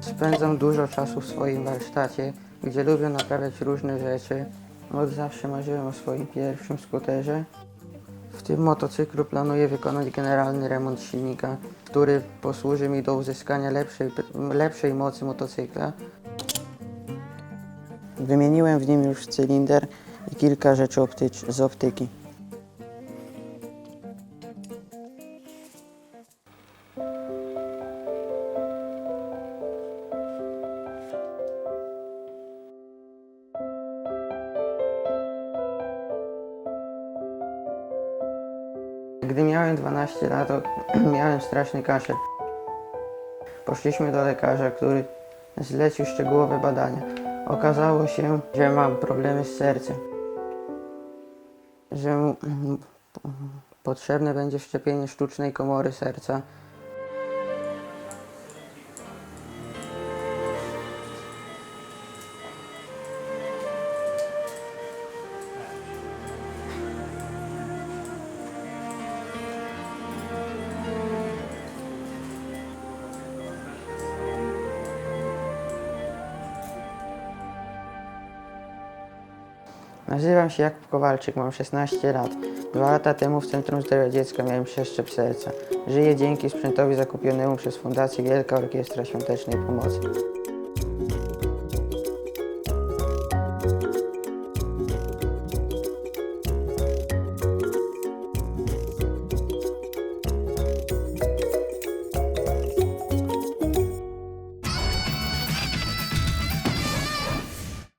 Spędzam dużo czasu w swoim warsztacie, gdzie lubię naprawiać różne rzeczy. Od zawsze marzyłem o swoim pierwszym skuterze. W tym motocyklu planuję wykonać generalny remont silnika, który posłuży mi do uzyskania lepszej, lepszej mocy motocykla. Wymieniłem w nim już cylinder i kilka rzeczy optycz- z optyki. Gdy miałem 12 lat, miałem straszny kaszel. Poszliśmy do lekarza, który zlecił szczegółowe badania. Okazało się, że mam problemy z sercem. Że potrzebne będzie wszczepienie sztucznej komory serca. Nazywam się Jakub Kowalczyk, mam 16 lat. Dwa lata temu w Centrum Zdrowia Dziecka miałem przeszczep serca. Żyję dzięki sprzętowi zakupionemu przez Fundację Wielka Orkiestra Świątecznej Pomocy.